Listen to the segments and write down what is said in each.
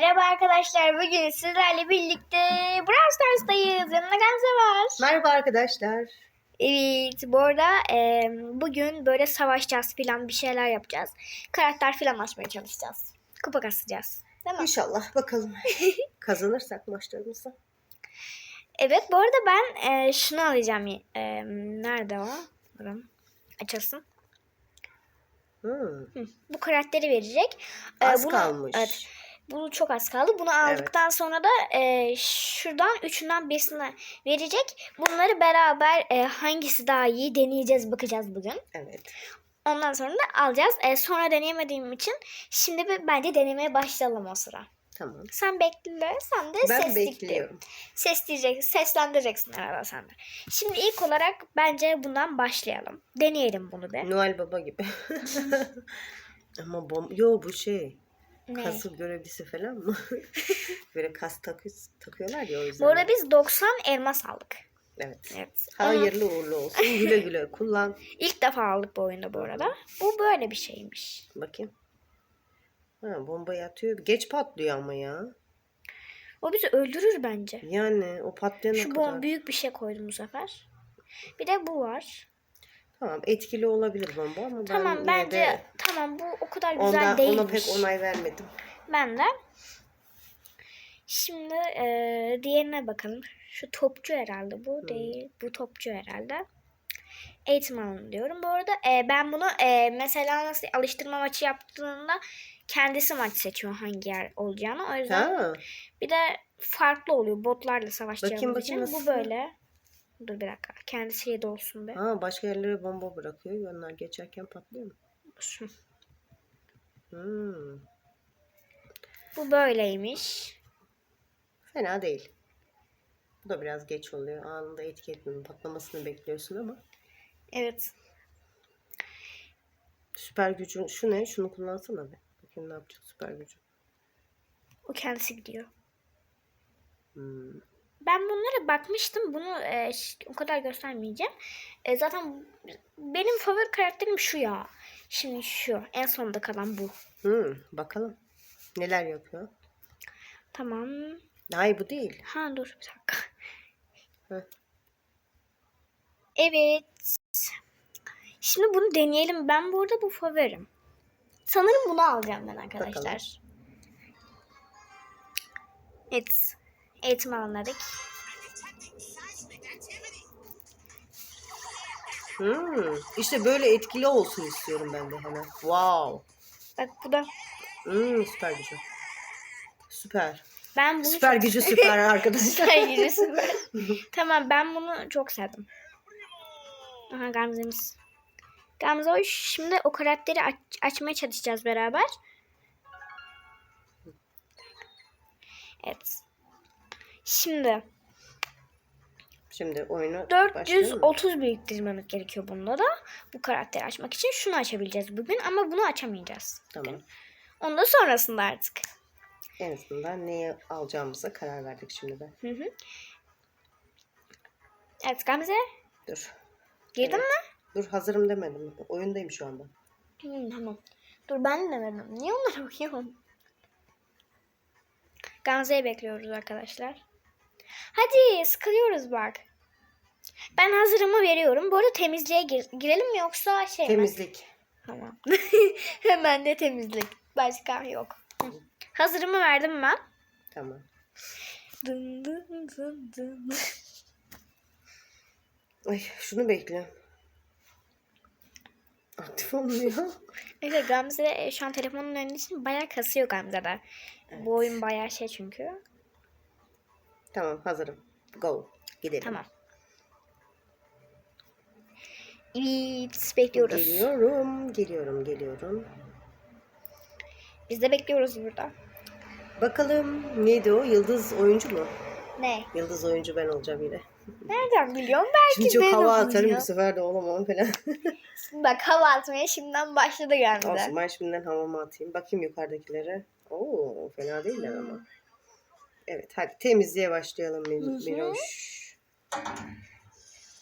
Merhaba arkadaşlar. Bugün sizlerle birlikte Brawl Stars'tayız. Yanında Gamze var. Merhaba arkadaşlar. Evet. Bu arada e, bugün böyle savaşacağız filan bir şeyler yapacağız. Karakter filan açmaya çalışacağız. Kupa kasacağız. Değil mi? İnşallah bakalım. Kazanırsak maçlarımızı. Evet. Bu arada ben e, şunu alacağım. E, nerede o? Durun. Açılsın. Hmm, Bu karakteri verecek. Az bunu- kalmış. Evet. Bu çok az kaldı. Bunu aldıktan sonra da e, şuradan üçünden birisine verecek. Bunları beraber e, hangisi daha iyi deneyeceğiz bakacağız bugün. Evet. Ondan sonra da alacağız. E, sonra deneyemediğim için şimdi bir, bence denemeye başlayalım o sıra. Tamam. Sen bekle, sen de Ben ses bekliyorum. Ses diyeceksin, seslendireceksin herhalde sen de. Şimdi ilk olarak bence bundan başlayalım. Deneyelim bunu bir. Noel Baba gibi. Ama bom yo bu şey. Ne? Kasıl görevlisi falan mı? Böyle kas takı takıyorlar ya o yüzden. Bu arada biz 90 elmas aldık. Evet. Evet. Hayırlı uğurlu olsun. Güle güle kullan. ilk defa aldık bu oyunda bu arada. Bu böyle bir şeymiş. Bakayım. Ha, bombayı atıyor. Geç patlıyor ama ya. O bizi öldürür bence. Yani o patlayana Şu kadar. bom büyük bir şey koydum bu sefer. Bir de bu var. Tamam etkili olabilir bomba ama ben tamam yine bence de tamam bu o kadar güzel ondan, değilmiş. ona pek onay vermedim. Ben de. Şimdi e, diğerine bakalım. Şu topçu herhalde. Bu değil. Bu topçu herhalde. Eğitim alanı diyorum. Bu arada e, ben bunu e, mesela nasıl alıştırma maçı yaptığında kendisi maç seçiyor hangi yer olacağını. O yüzden Ha. bir de farklı oluyor botlarla savaşacağımız Bakayım, için. bakayım Bu nasıl? böyle. Dur bir dakika. Kendisi de olsun be. Ha başka yerlere bomba bırakıyor. Onlar geçerken patlıyor mu? Şu. Hmm. Bu böyleymiş. Fena değil. Bu da biraz geç oluyor. Anında etki. Patlamasını bekliyorsun ama. Evet. Süper gücün şu ne? Şunu kullansana be. Bakayım ne yapacak süper gücü. O kendisi gidiyor. Hmm. Ben bunlara bakmıştım. Bunu e, o kadar göstermeyeceğim. E, zaten benim favori karakterim şu ya. Şimdi şu. En sonda kalan bu. Hmm. Bakalım. Neler yapıyor? Tamam. Hayır bu değil. Ha dur bir dakika. Heh. Evet. Şimdi bunu deneyelim. Ben bu arada bu favorim. Sanırım bunu alacağım ben arkadaşlar. Bakalım. Evet. Eğitim alanladık. Hmm. İşte böyle etkili olsun istiyorum ben de hemen. Wow. Bak bu da. Hmm, süper gücü. Süper. Ben bunu Süper çok- gücü süper arkadaşlar. Süper gücü süper. tamam ben bunu çok sevdim. Aha Gamze'miz. Gamze hoş. Şimdi o karakteri aç- açmaya çalışacağız beraber. Evet. Şimdi Şimdi oyunu başlayalım mı? 430 biriktirmemiz gerekiyor bunda da. Bu karakteri açmak için şunu açabileceğiz bugün ama bunu açamayacağız. Tamam. Onu da sonrasında artık. En azından neyi alacağımıza karar verdik şimdi de. Hı hı. Evet Gamze. Dur. Girdin mi? Dur hazırım demedim. Oyundayım şu anda. Hmm, tamam. Dur ben de demedim. Niye onlara bakıyorum? Gamze'yi bekliyoruz arkadaşlar. Hadi sıkılıyoruz bak. Ben hazırımı veriyorum. Bu arada temizliğe gir- girelim mi yoksa şey mi? Temizlik. Tamam. Hemen de temizlik. Başka yok. Hı. Hazırımı verdim ben. Tamam. Dın dın dın dın. Ay şunu bekle. Aktif olmuyor. Evet Gamze e, şu an telefonun önünde için bayağı kasıyor Gamze'de. Bu oyun bayağı şey çünkü. Tamam hazırım. Go. Gidelim. Tamam. Evet bekliyoruz. Geliyorum, geliyorum, geliyorum. Biz de bekliyoruz burada. Bakalım neydi o? Yıldız oyuncu mu? Ne? Yıldız oyuncu ben olacağım yine. Nereden biliyorum? Belki Şimdi çok ben hava atarım bu sefer de olamam falan. Bak hava atmaya şimdiden başladı Gamze. Olsun ben şimdiden havamı atayım. Bakayım yukarıdakilere. Oo fena değiller ama. Evet hadi temizliğe başlayalım hı. Miroş.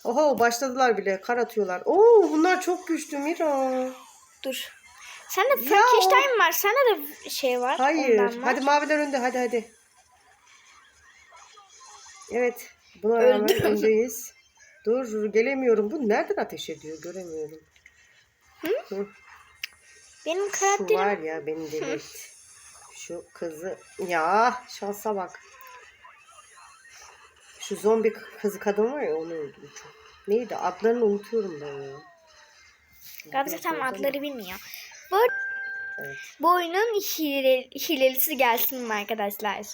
Oho başladılar bile. Kar atıyorlar. Oo bunlar çok güçlü Miro. Dur. Sende Ya Frankenstein var. Sende de şey var. Hayır. ondan var. Hadi maviler önde. Hadi hadi. Evet. Buna rağmen Öldüm. öndeyiz. Dur gelemiyorum. Bu nereden ateş ediyor? Göremiyorum. Benim Şu karakterim var ya beni deli etti. Şu kızı. Ya şansa bak. Şu zombi kızı kadın var ya onu öldürdüm. Neydi? Adlarını unutuyorum ben ya. Gamze tam adları bilmiyor. Bu, Evet. bu oyunun hile, hilelisi gelsin mi arkadaşlar?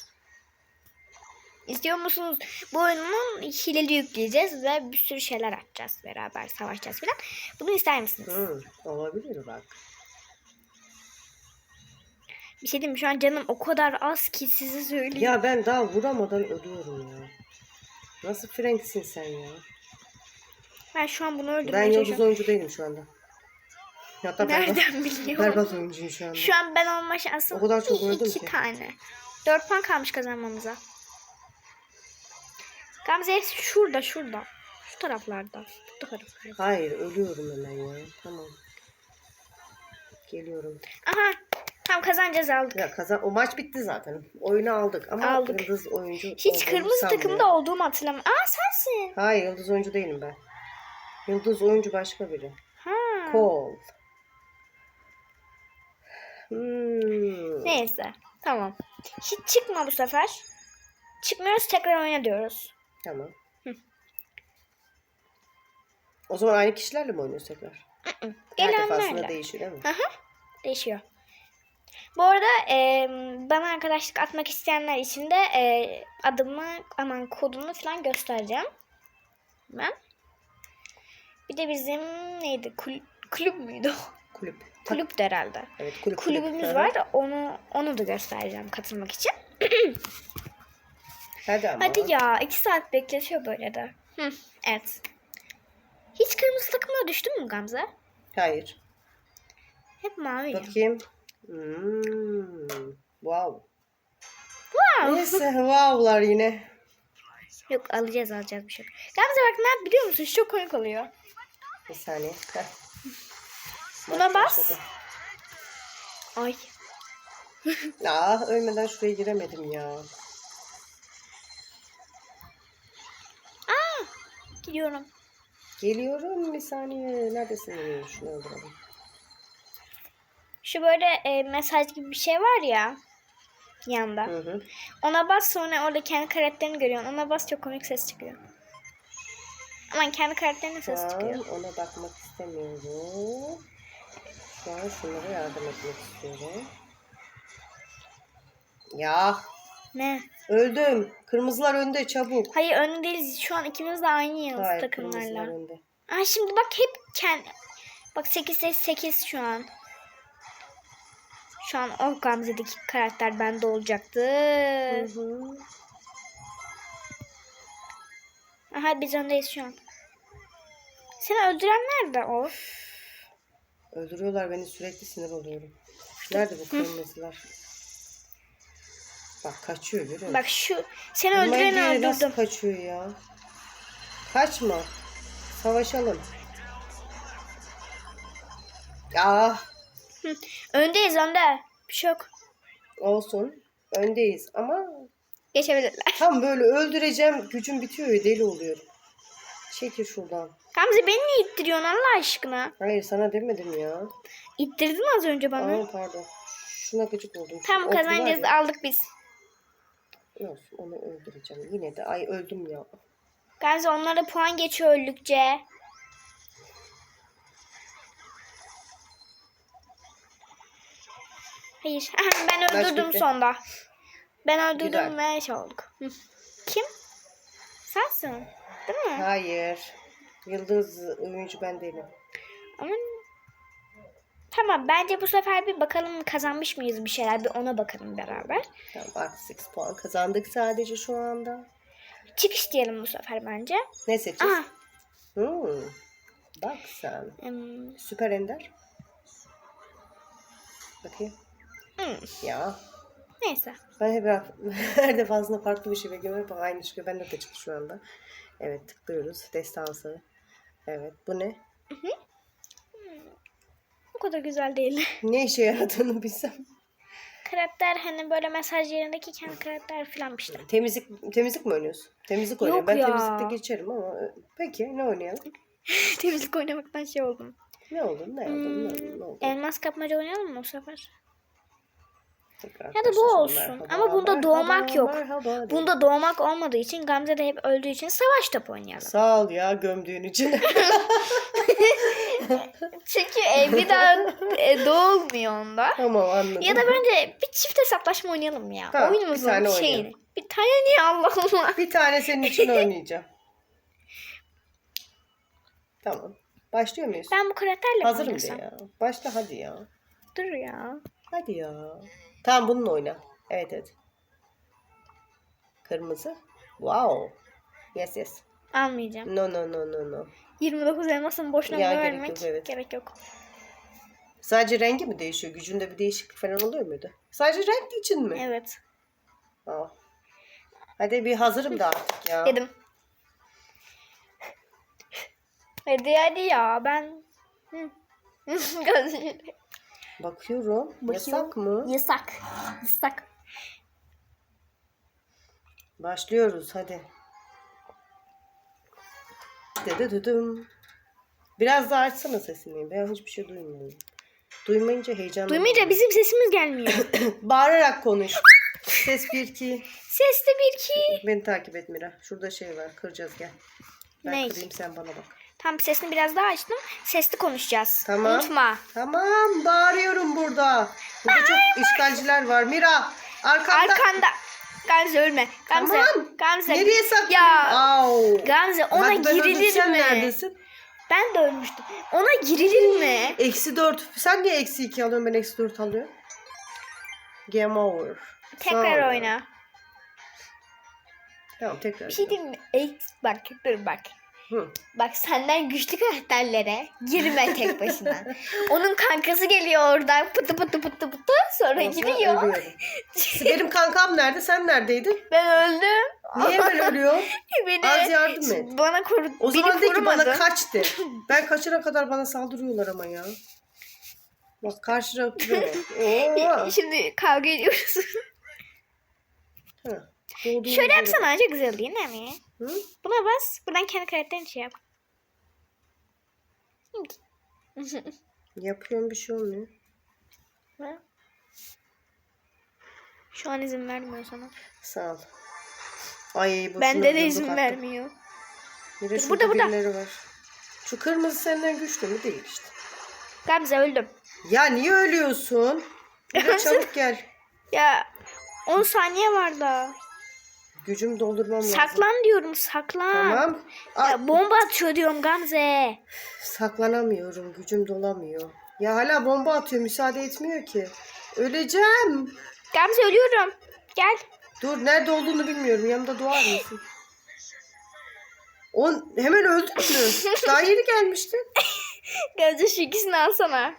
İstiyor musunuz? Bu oyunun hileli yükleyeceğiz ve bir sürü şeyler atacağız beraber savaşacağız falan. Bunu ister misiniz? Hı, olabilir bak. Bir şey diyeyim mi? Şu an canım o kadar az ki size söyleyeyim. Ya ben daha vuramadan ölüyorum ya. Nasıl Frank'sin sen ya? Ben şu an bunu Ben öldürmeye yıldız çalışıyorum. oyuncu değilim şu anda. Hatta berbat, Nereden biliyorum? berbat oyuncuyum şu anda. Şu an ben olma şansım O kadar çok öldüm iki ki. tane. Dört puan kalmış kazanmamıza. Gamze hepsi şurada şurada. Şu taraflarda. Bu taraflarda. Hayır ölüyorum hemen ya. Tamam. Geliyorum. Aha. Tam kazanacağız aldık. Ya kazan o maç bitti zaten. Oyunu aldık ama Aldık. yıldız oyuncu Hiç kırmızı takımda olduğumu hatırlamıyorum. Aa sensin. Hayır yıldız oyuncu değilim ben. Yıldız oyuncu başka biri. Ha. Kol. Hmm. Neyse. Tamam. Hiç çıkma bu sefer. Çıkmıyoruz tekrar oyna diyoruz. Tamam. Hı. O zaman aynı kişilerle mi oynuyoruz tekrar? Her defasında değişiyor değil mi? Değişiyor. Bu arada e, bana arkadaşlık atmak isteyenler için de e, adımı aman kodunu falan göstereceğim. Ben. Bir de bizim neydi? Kul- kulüp müydü? Kulüp. Kulüp de herhalde. Evet kulüp. Kulübümüz kulüp. var da onu onu da göstereceğim katılmak için. Hadi ama. Hadi ya iki saat bekletiyor böyle de. Hı, evet. Hiç kırmızı takımına düştün mü Gamze? Hayır. Hep mavi. Bakayım. Hmm. Wow. Wow. Neyse wow'lar yine. Yok alacağız alacağız bir şey. Gamze bak ne yap biliyor musun? Çok komik oluyor. Bir saniye. Heh. Buna bas. Ay. Aa ölmeden şuraya giremedim ya. Gidiyorum. Geliyorum bir saniye. Neredesin? Şunu öldürelim. Şu böyle e, mesaj gibi bir şey var ya. Yanda. Hı hı. Ona bas sonra orada kendi karakterini görüyorsun. Ona bas çok komik ses çıkıyor. Aman kendi karakterinin Şu sesi an çıkıyor. ona bakmak istemiyorum. Şu an şunlara yardım etmek istiyorum. Ya Ne? öldüm. Kırmızılar önde çabuk. Hayır önde değiliz. Şu an ikimiz de aynı yıldız Hayır kırmızılar takımlarla. önde. Aa şimdi bak hep kendi. Bak 8 8 8 şu an. Şu an o Gamze'deki karakter bende olacaktı. Hı hı. Aha biz öndeyiz şu an. Seni öldüren nerede o? Öldürüyorlar beni sürekli sinir oluyorum. Nerede bu kırmızılar? Bak kaçıyor görüyor musun? Bak şu seni Bunlar öldüreni diye Nasıl öldürdüm. kaçıyor ya? Kaçma. Savaşalım. Ya Hı. Öndeyiz önde. Bir şey yok. olsun. Öndeyiz ama Geçebilirler. tam böyle öldüreceğim gücüm bitiyor ya deli oluyorum. Çekil şuradan. Gamze beni niye ittiriyorsun Allah aşkına? Hayır sana demedim ya. İttirdin az önce bana. Aa, pardon. Şuna gıcık oldum. Şu var kazanacağız ya. aldık biz. Olsun onu öldüreceğim. Yine de ay öldüm ya. Gamze onlara puan geçiyor öldükçe. Hayır. Ben öldürdüm sonda. Ben öldürdüm Güzel. ve şey olduk. Kim? Sensin. Değil mi? Hayır. Yıldız oyuncu ben değilim. Ama Tamam bence bu sefer bir bakalım kazanmış mıyız bir şeyler bir ona bakalım beraber. Tamam artı 8 puan kazandık sadece şu anda. Çıkış diyelim bu sefer bence. Ne seçeceğiz? Aha. Hmm. Bak sen. em, Süper Ender. Bakayım. Hmm, Ya. Neyse. Ben hep her defasında farklı bir şey bekliyorum. Hep aynı çıkıyor. Bende de çıktı şu anda. Evet tıklıyoruz. Destansı. Evet. Bu ne? O kadar güzel değil. Ne işe yaradığını bilsem. karakter hani böyle mesaj yerindeki kendi karakter falan işte. Temizlik temizlik mi oynuyorsun? Temizlik oynuyorum. Ben ya. temizlikte geçerim ama e, peki ne oynayalım? Temizlik oynamaktan şey oldum. Ne oldu? Ne oldu? Ne oldu? Ne oldu? Elmas kapmaca oynayalım mı bu sefer? Tekrar Ya da bu olsun. Ama bunda doğmak yok. Merhaba. Bunda doğmak olmadığı için Gamze de hep öldüğü için savaş topu oynayalım. Sağ ol ya gömdüğün için. Çünkü e, bir daha e, doğulmuyor onda. tamam anladım. Ya da bence bir çift hesaplaşma oynayalım ya. Tamam, bir Oyunumuzun tane şeyini. oynayalım. Bir tane niye Allah Allah. Bir tane senin için oynayacağım. tamam. Başlıyor muyuz? Ben bu karakterle Hazırım oynasam? ya. Başla hadi ya. Dur ya. Hadi ya. Tamam bununla oyna. Evet evet. Kırmızı. Wow. Yes yes. Almayacağım. No no no no no. 29 elmasın boşuna Ya, gerek vermek yok, evet. gerek yok. Sadece rengi mi değişiyor? Gücünde bir değişiklik falan oluyor muydu? Sadece renk için mi? Evet. Aa. Hadi bir hazırım da artık ya. Dedim. Hadi hadi ya ben. Hı. Bakıyorum. Yasak mı? Yasak. Yasak. Başlıyoruz hadi. Dede düdüm. Biraz daha açsana sesini. Ben hiçbir şey duymuyorum. Duymayınca heyecanlanıyorum. Duymayınca bizim sesimiz gelmiyor. Bağırarak konuş. Ses bir iki. Sesli bir ki. Beni takip et Mira. Şurada şey var. Kıracağız gel. Ben Ne? kırayım sen bana bak. Tam sesini biraz daha açtım. Sesli konuşacağız. Tamam. Unutma. Tamam bağırıyorum burada. Burada çok işgalciler var. Mira arkanda. Arkanda. Gamze ölme. Gamze. Tamam. Gamze. Nereye sakladın? Ya. Au. Gamze ona ben öldüm. girilir mi? neredesin? Ben de ölmüştüm. Ona girilir mi? Eksi dört. Sen niye eksi iki alıyorsun ben eksi dört alıyorum? Game over. Tekrar oyna. Tamam tekrar. Bir şey diyeyim mi? Ey, bak dur bak. Hı. Bak senden güçlü karakterlere girme tek başına. Onun kankası geliyor oradan pıtı pıtı pıtı pıtı sonra gidiyor. Benim kankam nerede? Sen neredeydin? Ben öldüm. Niye böyle ölüyor? Beni Az yardım et. Bana koru. O zaman de ki bana kaç de. Ben kaçına kadar bana saldırıyorlar ama ya. Bak karşı. Oo. Şimdi kavga ediyoruz. Ha, doğduğum Şöyle yapsana önce güzel değil mi? Hı? Buna bas. Buradan kendi karakterini şey yap. Yapıyorum bir şey olmuyor. Şu an izin vermiyor sana. Sağ ol. Ay boşuna Bende de izin hatta. vermiyor. Bir de Dur, burada, burada. var. Şu kırmızı senden güçlü mü? Değil işte. Gamze öldüm. Ya niye ölüyorsun? Bir de çabuk gel. Ya 10 saniye var daha. Gücümü doldurmam lazım. Saklan diyorum saklan. Tamam. Aa, Ya bomba atıyor diyorum Gamze. saklanamıyorum. Gücüm dolamıyor. Ya hala bomba atıyor. Müsaade etmiyor ki. Öleceğim. Gamze ölüyorum. Gel. Dur nerede olduğunu bilmiyorum. Yanımda doğar mısın? On hemen öldün mü? Daha yeni gelmiştin. Gamze şu ikisini alsana.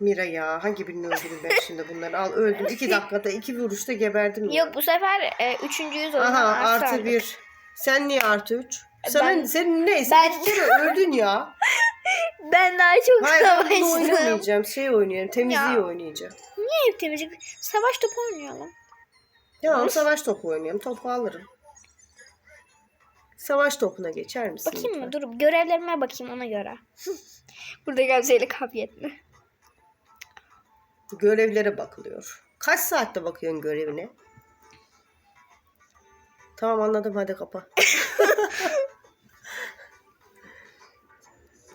Mira ya hangi birini öldüreyim ben şimdi bunları? Al öldüm. iki dakikada iki vuruşta geberdim. ya. Yok bu sefer e, üçüncüyüz o zaman Aha artı artı bir. Sen niye artı üç? Sana, Ben- senin neyse ben- iki kere öldün ya. Ben daha çok Hayır ben bunu savaştım. oynamayacağım. Şey oynayacağım. Temizliği Ya. oynayacağım. Niye hep temizlik? Savaş topu oynayalım. Tamam Of. savaş topu oynayalım. Topu alırım. Savaş topuna geçer misin? Bakayım lütfen? mı? Dur görevlerime bakayım ona göre. Burada Gamze ile kavga etme. Görevlere bakılıyor. Kaç saatte bakıyorsun görevine? Tamam anladım hadi kapa.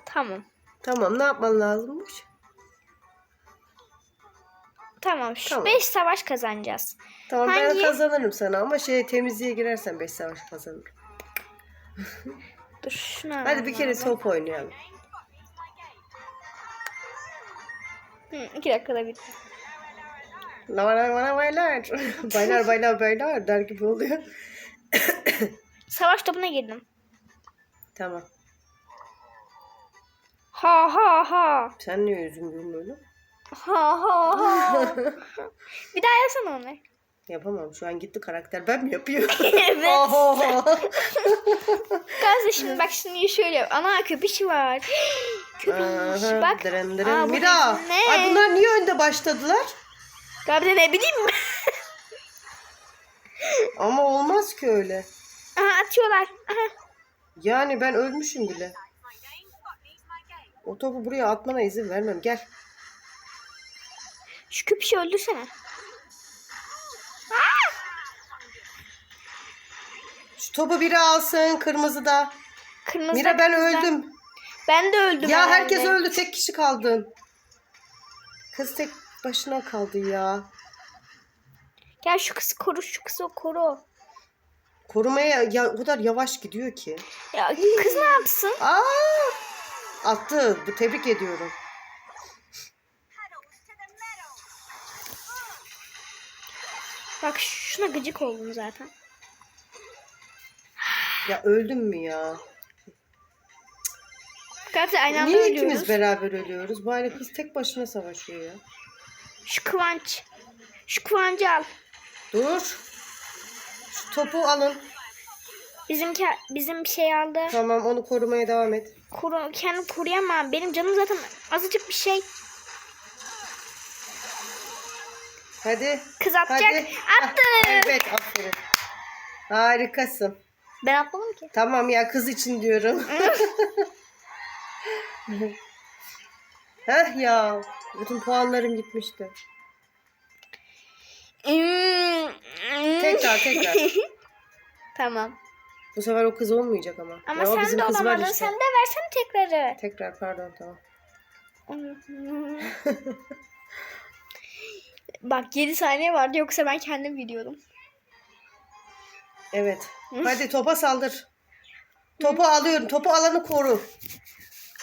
Tamam. tamam ne yapman lazımmış? Tamam. Şu Tamam. 5 savaş kazanacağız. Tamam ben Hangi? kazanırım sana ama şey temizliğe girersen 5 savaş kazanırım. Dur şunu Hadi alalım bir kere abi. top oynayalım. Hı, iki dakikada bitti. Baylar baylar baylar. baylar baylar baylar der gibi oluyor. Savaş topuna girdim. tamam. Ha ha ha. Sen niye yüzün gülmüyor Ha ha ha. bir daha yapsana onu. Yapamam. Şu an gitti karakter. Ben mi yapıyorum? evet. Gamze şimdi bak şimdi şöyle. Ana köpüşü var. Köpüş. Aha, Bak. dırın dırın. Aa, bu Mira. ne? Ay bunlar niye önde başladılar? Gamze ne bileyim? Ama olmaz ki öyle. Aha atıyorlar. Aha. Yani ben ölmüşüm bile. O topu buraya atmana izin vermem. Gel. Şu köpüşü öldürsene. Şu topu biri alsın. Kırmızı da. Kırmızı Mira ben kırmızı. öldüm. Ben de öldüm. Ya herhalde. herkes öldü. Tek kişi kaldın. Kız tek başına kaldı ya. Gel şu kızı koru şu kızı koru. Korumaya ya, o kadar yavaş gidiyor ki. Ya kız ne yapsın? Aa! Attı. Bu tebrik ediyorum. Bak şuna gıcık oldum zaten. Ya öldüm mü ya? Gamze aynı anda Niye ölüyoruz. ikimiz beraber ölüyoruz? Bari kız tek başına savaşıyor ya. Şu kıvanç. Şu kıvancı al. Dur. Şu topu alın. Bizimki bizim şey aldı. Tamam onu korumaya devam et. Koru, kendim koruyamam. Benim canım zaten azıcık bir şey. Hadi. Kız atacak. Hadi. Attı. Ah, evet aferin. Harikasın. Ben atmadım ki. Tamam ya kız için diyorum. Heh ya. Bütün puanlarım gitmişti. Tekrar tekrar. tamam. Bu sefer o kız olmayacak ama. Ama Ya sen de olamadın. işte. Sen de versen tekrarı. Tekrar pardon tamam. Bak 7 saniye vardı yoksa ben kendim biliyordum. Evet. Hadi topa saldır. Topu alıyorum. Topu alanı koru.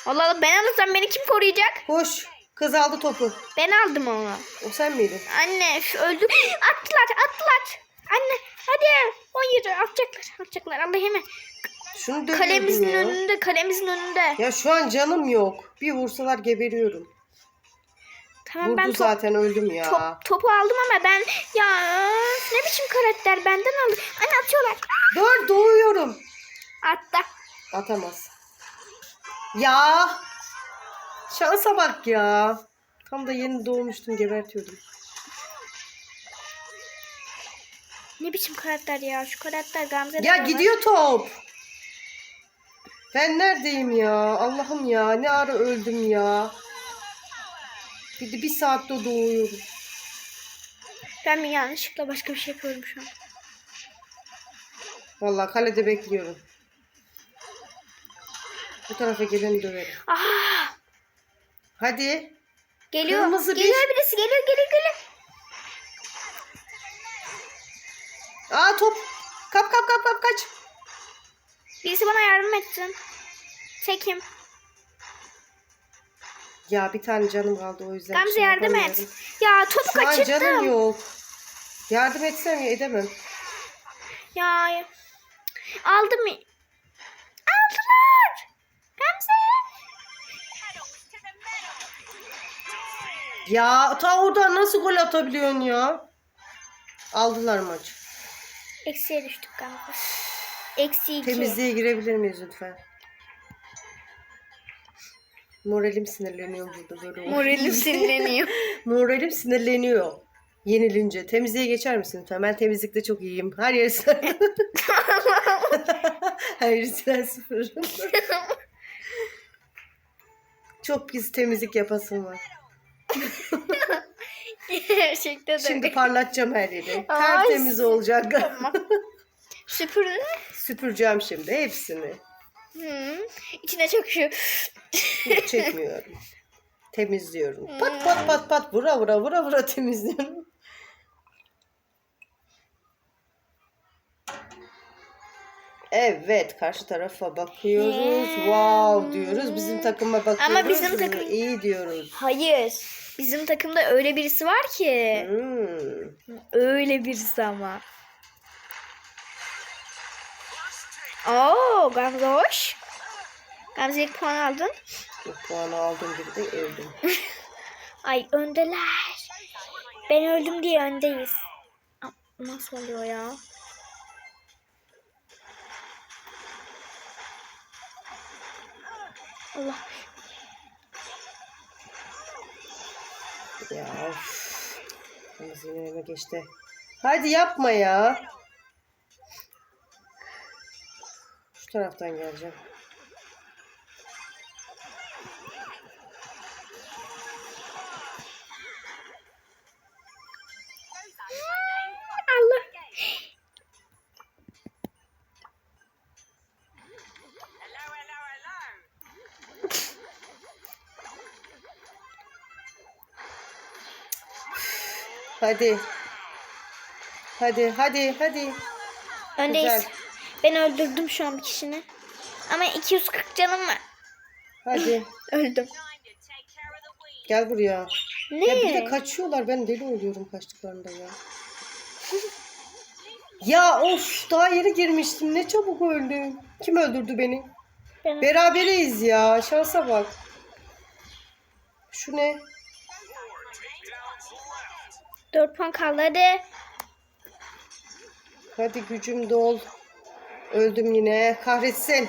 Allah Allah ben alırsam beni kim koruyacak? Koş. Kız aldı topu. Ben aldım onu. O sen miydin? Anne şu öldü. Attılar attılar. Anne hadi. Hayır atacaklar atacaklar. Allah hemen. Şunu Kalemizin ya. önünde kalemizin önünde. Ya şu an canım yok. Bir vursalar geberiyorum. Tamam Vurdu ben top, zaten öldüm ya. top- topu aldım ama ben ya ne biçim karakter benden aldı. Anne atıyorlar. Dur doğuyorum. Attı. Atamaz. Ya. Şansa bak ya. Tam da yeni doğmuştum gebertiyordum. Ne biçim karakter ya şu karakter Gamze'de Ya gidiyor top. Ben neredeyim ya? Allah'ım ya ne ara öldüm ya. Bir de bir saatte doğuyorum. Ben bir yanlışlıkla başka bir şey yapıyorum şu an. Vallahi kalede bekliyorum. Bu tarafa geleni döverim. Ah Hadi. geliyor. Kırmızı bir- geliyor birisi geliyor geliyor geliyor. Aa top. Kap kap kap kap kaç. Birisi bana yardım etsin. Tekim. Ya bir tane canım kaldı o yüzden. bir Gamze şey yardım et. Ya topu Şu an canım kaçırdım. yok. Yardım etsem ya edemem. Ya aldım Ya ta oradan nasıl gol atabiliyorsun ya? Aldılar maçı. Eksiye düştük Gamze. Eksi iki. Temizliğe girebilir miyiz lütfen? Moralim sinirleniyor burada böyle. Moralim sinirleniyor. Moralim sinirleniyor. Yenilince. Temizliğe geçer misin lütfen? Ben temizlikte çok iyiyim. Her yeri sen. Her yeri sen sıfır. çok pis temizlik yapasım var. Gerçekten de. Şimdi parlatacağım her yeri. Ay, Tertemiz olacak. Tamam. Süpürün. Süpüreceğim şimdi hepsini. Hı. İçine çok şu. Hiç çekmiyorum. Temizliyorum. Pat pat pat pat vura vura vura vura temizliyorum. Evet karşı tarafa bakıyoruz. Wow diyoruz. Bizim takıma bakıyoruz. Ama bizim takım- iyi diyoruz. Hayır. Bizim takımda öyle birisi var ki. Hmm. Öyle birisi ama. Oo Gamze hoş. Gamze ilk puan aldın. Bu puanı aldığım gibi de öldüm. Ay öndeler. Ben öldüm diye öndeyiz. Nasıl oluyor ya? Allah. Ya of. Yine önüme geçti. Hadi yapma ya. Şu taraftan geleceğim. Hadi. Hadi hadi hadi. Öndeyiz. Güzel. Ben öldürdüm şu an bir kişini. Ama 240 canım var. Hadi. Öldüm. Gel buraya. Ne? Ya bir de kaçıyorlar. Ben deli oluyorum kaçtıklarında ya. ya of daha yeni girmiştim. Ne çabuk öldüm. Kim öldürdü beni? Ben- Berabereyiz ya. Şansa bak. Şu ne? 4 puan kaldı hadi. Hadi gücüm dol. Öldüm yine. Kahretsin.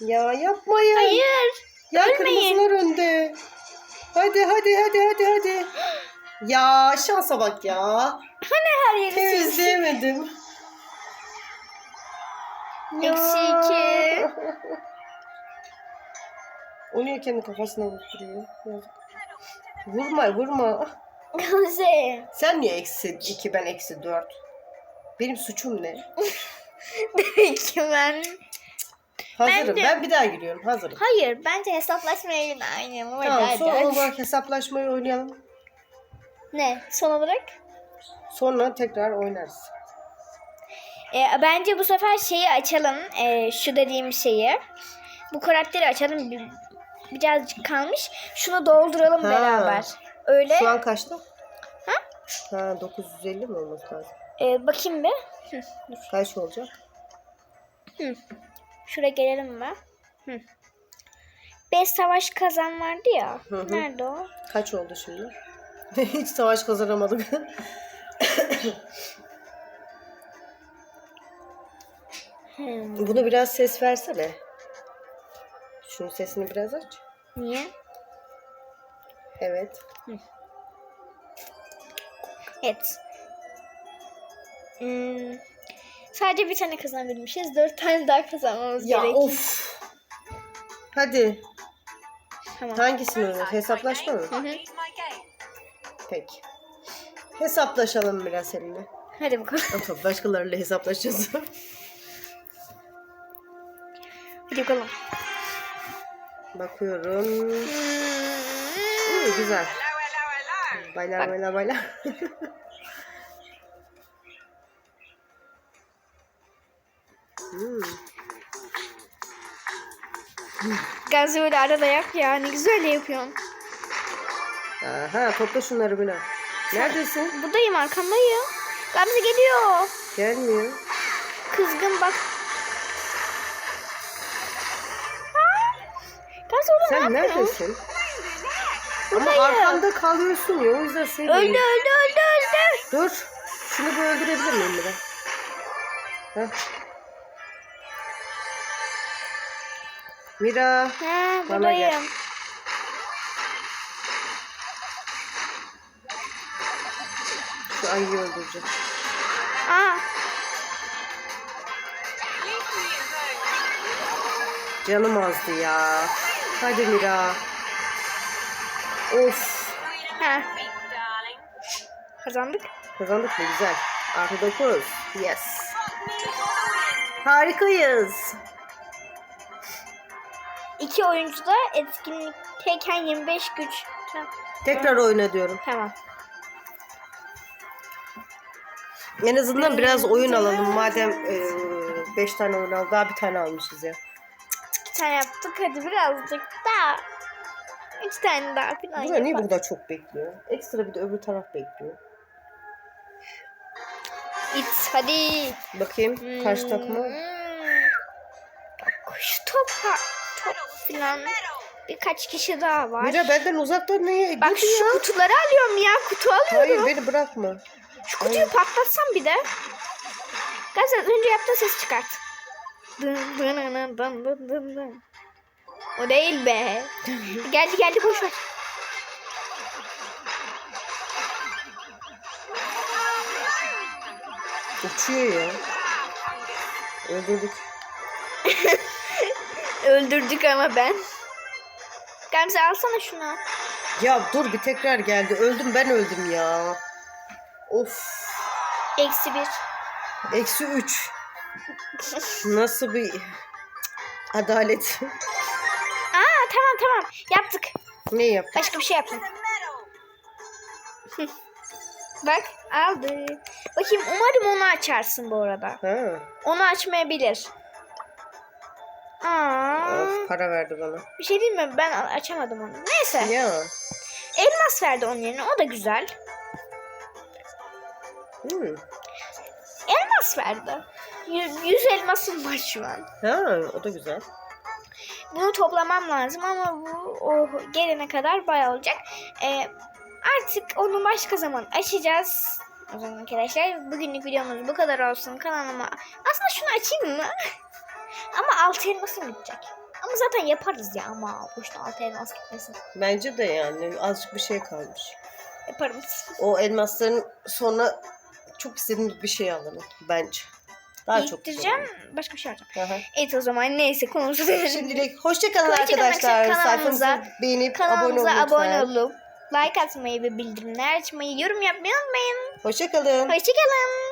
Ya yapmayın. Hayır. Ya ölmeyin. kırmızılar önde. Hadi hadi hadi hadi hadi. Ya şansa bak ya. Hani her yeri. Temizleyemedim. Eksi 2. O niye kendi kafasına vuruyor? Yazık. Vurma vurma. Gamze. Sen niye eksi iki ben eksi dört? Benim suçum ne? Demek ki ben... Hazırım. Bence- Ben bir daha giriyorum. Hazırım. Hayır bence hesaplaşmaya yine aynı. Tamam son olarak hesaplaşmayı oynayalım. Ne? Son olarak? Sonra tekrar oynarız. Ee, bence bu sefer şeyi açalım. Ee, şu dediğim şeyi. Bu karakteri açalım. Bir, birazcık kalmış. Şunu dolduralım Ha. beraber. Öyle. Şu an kaçta? Ha? Ha 950 mi olması lazım? Ee, bakayım bir. Hı. Kaç olacak? Hı. Şuraya gelelim ben. Hı. Beş savaş kazan vardı ya. Hı hı. Nerede o? Kaç oldu şimdi? Hiç savaş kazanamadık. Hmm. Bunu biraz ses versene. Şunun sesini biraz aç. Niye? Evet. Evet. Hmm. Sadece bir tane kazanabilmişiz. Dört tane daha kazanmamız Ya gerekiyor. of. Hadi. Tamam. Hangisini oynuyoruz? Hesaplaşma mı? Hı hı. Peki. Hesaplaşalım biraz seninle. Hadi bakalım. Tamam, başkalarıyla hesaplaşacağız. Hadi bakalım. Bakıyorum. İyi, güzel. Baylar baylar baylar. hmm. Gazi öyle arada yap ya. Ne güzel yapıyorsun. Aha topla şunları Bina. Neredesin? Buradayım arkandayım. Gamze geliyor. Gelmiyor. Kızgın bak. Orada Sen ne yapıyorsun? neredesin? Ama Buradayım. arkanda kalıyorsun ya o yüzden seni... Öldü öldü öldü öldü. Dur. Şunu bir öldürebilir miyim bir de? Heh. Mira. Ha Bana buradayım. Şu ayıyı öldüreceğim. Aa, Canım azdı ya. Hadi Mira. Of. ha. Kazandık. Kazandık mı? Güzel. Artı 9. Yes. Harikayız. İki oyuncu da etkinlikteyken 25 güç. Tekrar oyna diyorum. Tamam. En azından biraz oyun alalım. Madem 5 tane oyun al. Daha bir tane almışız ya. Tane yaptık. Hadi birazcık daha. Üç tane daha falan Burada niye yapalım. burada çok bekliyor? Ekstra bir de öbür taraf bekliyor. İt hadi. Bakayım karşı takıma. Hmm. Bak, Şu top, top falan. Birkaç kişi daha var. Mira benden uzakta neye? Bak şu ya. kutuları alıyorum ya. Kutu alıyorum. Hayır beni bırakma. Şu kutuyu patlatsam bir de. Gaz az önce yaptığın ses çıkart. O değil be. geldi geldi boş ver. Uçuyor ya. Öldürdük. Öldürdük ama ben. Gamze alsana şunu. Ya dur bir tekrar geldi. Öldüm ben öldüm ya. Of. Eksi bir. Eksi üç. Nasıl bir adalet? Aa tamam tamam. Yaptık. ne yaptık? Başka bir şey yaptım. Bak aldı. Bakayım umarım onu açarsın bu arada. Ha. Onu açmayabilir. Aa, Of para verdi bana. bir şey değil mi? Ben açamadım onu. Neyse. Ya. Elmas verdi onun yerine. O da güzel. Hmm. Elmas verdi. Yüz, yüz elmasım var şu an. Ha, o da güzel. Bunu toplamam lazım ama bu o gelene kadar bayağı olacak. Ee, artık onu başka zaman açacağız. O zaman arkadaşlar bugünlük videomuz bu kadar olsun. Kanalıma aslında şunu açayım mı? ama altı elmasım gidecek. Ama zaten yaparız ya ama boşuna altı elmas gitmesin. Bence de yani azıcık bir şey kalmış. Yaparız. O elmasların sonra çok istediğimiz bir şey alalım bence. Daha çok Biriktireceğim. Başka bir şey alacağım. Aha. Evet o zaman neyse konumuza dönelim. Şimdilik hoşçakalın Hoşçakalın arkadaşlar. arkadaşlar. Sayfamızı Kanalımıza- beğenip abone olun Kanalımıza abone olup like atmayı ve bildirimler açmayı, yorum yapmayı unutmayın. Hoşçakalın. Hoşçakalın.